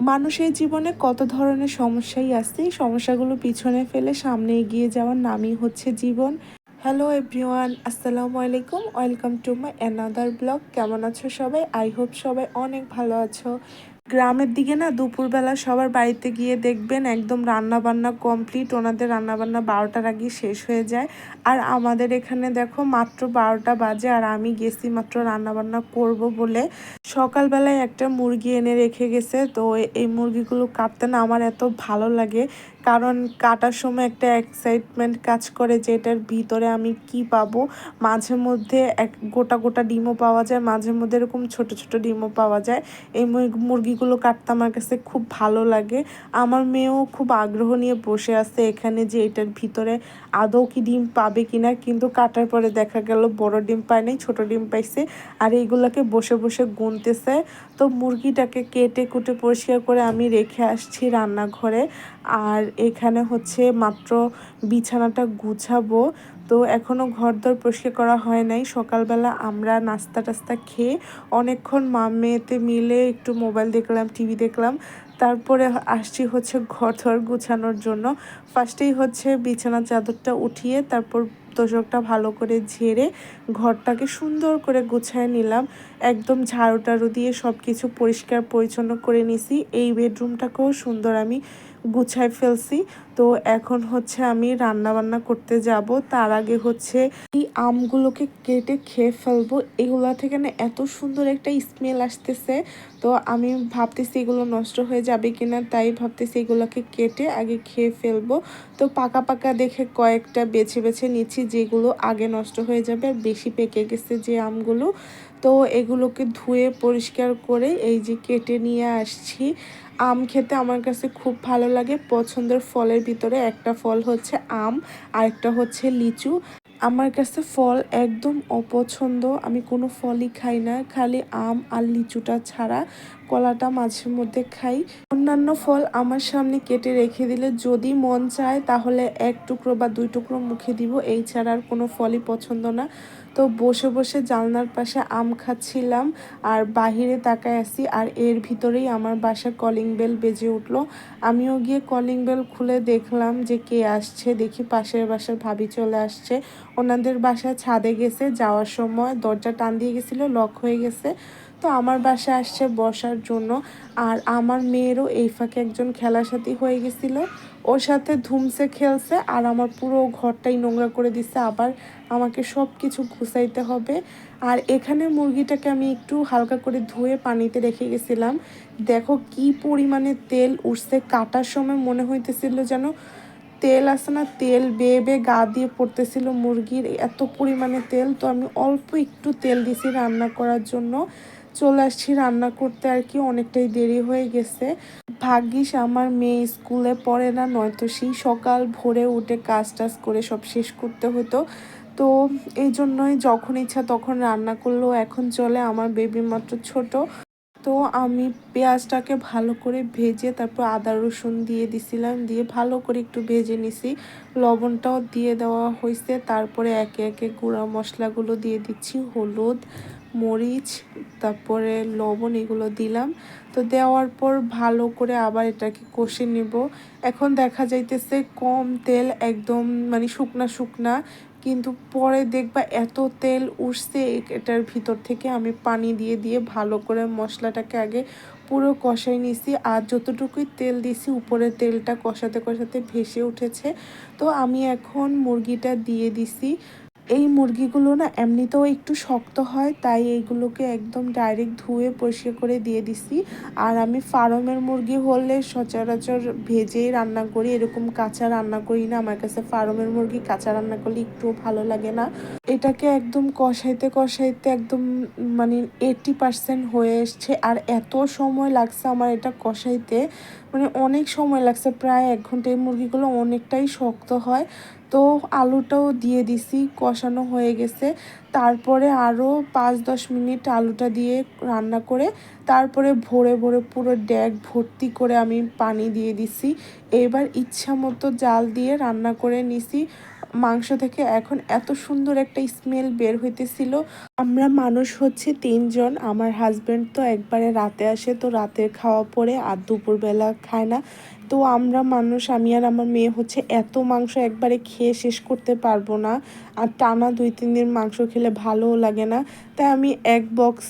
মানুষের জীবনে কত ধরনের সমস্যাই আছে, এই সমস্যাগুলো পিছনে ফেলে সামনে এগিয়ে যাওয়ার নামই হচ্ছে জীবন। হ্যালো এভরিওয়ান আসসালামু আলাইকুম welcome to my another blog কেমন আছো সবাই? আই হোপ সবাই অনেক ভালো আছো। গ্রামের দিকে না দুপুরবেলা সবার বাড়িতে গিয়ে দেখবেন একদম রান্না বান্না কমপ্লিট ওনাদের রান্না বান্না বারোটার আগে শেষ হয়ে যায়। আর আমাদের এখানে দেখো মাত্র বারোটা বাজে, আর আমি গেছি মাত্র রান্না বান্না করব বলে। সকালবেলায় একটা মুরগি এনে রেখে গেছে। তো এই মুরগিগুলো কাটতে না আমার এত ভালো লাগে। কারণ কাটার সময় একটা এক্সাইটমেন্ট কাজ করে যে এটার ভিতরে আমি কি পাবো। মাঝে মধ্যে এক গোটা গোটা ডিমও পাওয়া যায়, মাঝে মধ্যে এরকম ছোট ছোট ডিমও পাওয়া যায়। এই মুরগিগুলো কাটতে আমার কাছে খুব ভালো লাগে। আমার মেয়েও খুব আগ্রহ নিয়ে বসে আছে এখানে যে এটার ভিতরে আদৌ কি ডিম পাবে কিনা। কিন্তু কাটার পরে দেখা গেল বড় ডিম পায় নাই, ছোট ডিম পাইছে। আর এইগুলোকে বসে বসে গুনতেছে তো মুরগিটাকে কেটে কুটে পরিষ্কার করে আমি রেখে আসছি রান্নাঘরে। আর এখানে হচ্ছে মাত্র বিছানাটা গুছাবো। তো এখনও ঘরদর পরিষ্কার করা হয় নাই। সকালবেলা আমরা নাস্তা টাস্তা খেয়ে অনেকক্ষণ মা মেয়েতে মিলে একটু মোবাইল দেখলাম, টিভি দেখলাম। তারপরে আসছি হচ্ছে ঘর ধর গুছানোর জন্য। ফার্স্টেই হচ্ছে বিছানা চাদরটা উঠিয়ে তারপর তোষকটা ভালো করে ঝেড়ে ঘরটাকে সুন্দর করে গুছায় নিলাম। একদম ঝাড়ু টাড়ু দিয়ে সব কিছু পরিষ্কার পরিচ্ছন্ন করে নিছি। এই বেডরুমটাকেও সুন্দর আমি গুছায় ফেলছি। তো এখন হচ্ছে আমি রান্না বান্না করতে যাব। তার আগে হচ্ছে এই আমগুলোকে কেটে খেয়ে ফেলব। এগুলা থেকে না এত সুন্দর একটা স্মেল আসতেছে। তো আমি ভাবতেছি এগুলো নষ্ট হয়ে যাবে কিনা, তাই ভাবতেছি এগুলোকে কেটে আগে খেয়ে ফেলব। তো পাকা পাকা দেখে কয়েকটা বেছে বেছে নিচ্ছি, যেগুলো আগে নষ্ট হয়ে যাবে আর বেশি পেকে গেছে যে আমগুলো। তো এগুলোকে ধুয়ে পরিষ্কার করে এই যে কেটে নিয়ে আসছি। আম খেতে আমার কাছে খুব ভালো লাগে। পছন্দের ফলের ভিতরে একটা ফল হচ্ছে আম আর একটা হচ্ছে লিচু। আমার কাছে ফল একদম অপছন্দ। আমি কোনো ফলই খাই না। খালি আম আর লিচুটা ছাড়া কলাটা মাঝে মধ্যে খাই। অন্যান্য ফল আমার সামনে কেটে রেখে দিলে যদি মন চায় তাহলে এক টুকরো বা দুই টুকরো মুখে দিব। এই ছাড়া আর কোনো ফলই পছন্দ না। তো বসে বসে জানলার পাশে আম খাচ্ছিলাম আর বাহিরে তাকায় আসি আর এর ভিতরেই আমার বাসার কলিং বেল বেজে উঠল। আমিও গিয়ে কলিং বেল খুলে দেখলাম যে কে আসছে। দেখি পাশের বাসার ভাবি চলে আসছে। ওনাদের বাসায় ছাদে গেছে। যাওয়ার সময় দরজা টান দিয়ে গেছিল লক হয়ে গেছে। তো আমার বাসায় আসছে বসার জন্য। আর আমার মেয়েরও এই ফাঁকে একজন খেলার সাথী হয়ে গেছিল। ওর সাথে ধুমসে খেলছে আর আমার পুরো ঘরটাই নোংরা করে দিচ্ছে আবার আমাকে সব কিছু ঘুষাইতে হবে। আর এখানে মুরগিটাকে আমি একটু হালকা করে ধুয়ে পানিতে রেখে গেছিলাম। দেখো কি পরিমাণে তেল উঠছে। কাটার সময় মনে হইতেছিল যেন তেল আছে না, তেল বেয়ে বেয়ে গা দিয়ে পড়তেছিল মুরগির। এত পরিমাণে তেল, তো আমি অল্প একটু তেল দিছি রান্না করার জন্য। চলে আসছি রান্না করতে আর কি, অনেকটাই দেরি হয়ে গেছে। ভাগ্যিস আমার মেয়ে স্কুলে পড়ে না, নয়তো সেই সকাল ভোরে উঠে কাজ টাজ করে সব শেষ করতে হতো। তো এই জন্যই যখন ইচ্ছা তখন রান্না করলেও এখন চলে, আমার বেবি মাত্র ছোট। তো আমি পেঁয়াজটাকে ভালো করে ভেজে তারপর আদা রসুন দিয়ে দিছিলাম, দিয়ে ভালো করে একটু ভেজে নিছি। লবণটাও দিয়ে দেওয়া হয়েছে তারপরে একে একে গুঁড়া মশলাগুলো দিয়ে দিচ্ছি, হলুদ, মরিচ, তারপরে লবণ এগুলো দিলাম। তো দেওয়ার পর ভালো করে আবার এটাকে কষে নেব। এখন দেখা যাইতেছে কম তেল, একদম মানে শুকনা শুকনা। কিন্তু পরে দেখবা এত তেল উঠছে এটার ভিতর থেকে আমি পানি দিয়ে দিয়ে ভালো করে মশলাটাকে আগে পুরো কষাই নিছি। আর যতটুকুই তেল দিছি উপরে তেলটা কষাতে কষাতে ভেসে উঠেছে। তো আমি এখন মুরগিটা দিয়ে দিছি। এই মুরগিগুলো না এমনিতেও একটু শক্ত হয়, তাই এইগুলোকে একদম ডাইরেক্ট ধুয়ে পরিষ্কার করে দিয়ে দিছি। আর আমি ফার্মের মুরগি হলে সচরাচর ভেজেই রান্না করি, এরকম কাঁচা রান্না করি না। আমার কাছে ফার্মের মুরগি কাঁচা রান্না করলে একটুও ভালো লাগে না। এটাকে একদম কষাইতে কষাইতে একদম মানে এইটটি পার্সেন্ট হয়ে এসছে। আর এত সময় লাগছে আমার এটা কষাইতে মানে অনেক সময় লাগছে। প্রায় এক ঘণ্টা এই মুরগিগুলো অনেকটাই শক্ত হয়। তো আলুটাও দিয়ে দিছি, কষানো হয়ে গেছে। তারপরে আরও পাঁচ দশ মিনিট আলুটা দিয়ে রান্না করে, তারপরে ভরে ভরে পুরো ড্যাগ ভর্তি করে আমি পানি দিয়ে দিছি। এবার ইচ্ছা মতো জাল দিয়ে রান্না করে নিছি। মাংস থেকে এখন এত সুন্দর একটা স্মেল বের হইতেছিল। আমরা মানুষ হচ্ছে তিনজন, আমার হাজবেন্ড তো একবারে রাতে আসে, তো রাতের খাওয়া পরে আর দুপুরবেলা খায় না। তো আমরা মানুষ, আমি আর আমার মেয়ে হচ্ছে এত মাংস একবারে খেয়ে শেষ করতে পারব না। আর টানা দুই, তিন দিন মাংস খেলে ভালোও লাগে না। তাই আমি এক বক্স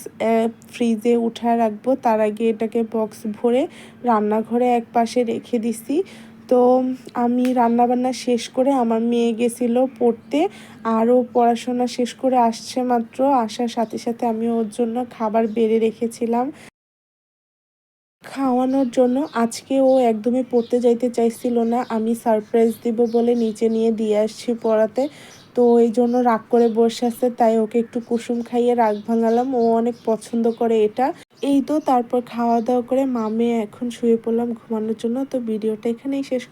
ফ্রিজে উঠায় রাখব। তার আগে এটাকে বক্স ভরে রান্নাঘরে এক পাশে রেখে দিছি। তো আমি রান্নাবান্না শেষ করে আমার মেয়ে গেছিল পড়তে। আরও পড়াশোনা শেষ করে আসছে মাত্র। আসার সাথে সাথে আমি ওর জন্য খাবার বেড়ে রেখেছিলাম। খাওয়ানোর জন্য আজকে ও একদমই পড়তে যাইতে চাইছিল না। আমি সারপ্রাইজ দিব বলে নিচে নিয়ে দিয়ে আসছি পড়াতে। তো এই জন্য রাগ করে বসে আছে, তাই ওকে একটু কুসুম খাইয়ে রাগ ভাঙালাম। ও অনেক পছন্দ করে এটা। এই তো তারপর খাওয়া দাওয়া করে মামে এখন শুয়ে পড়লাম ঘুমানোর জন্য। তো ভিডিওটা এখানেই শেষ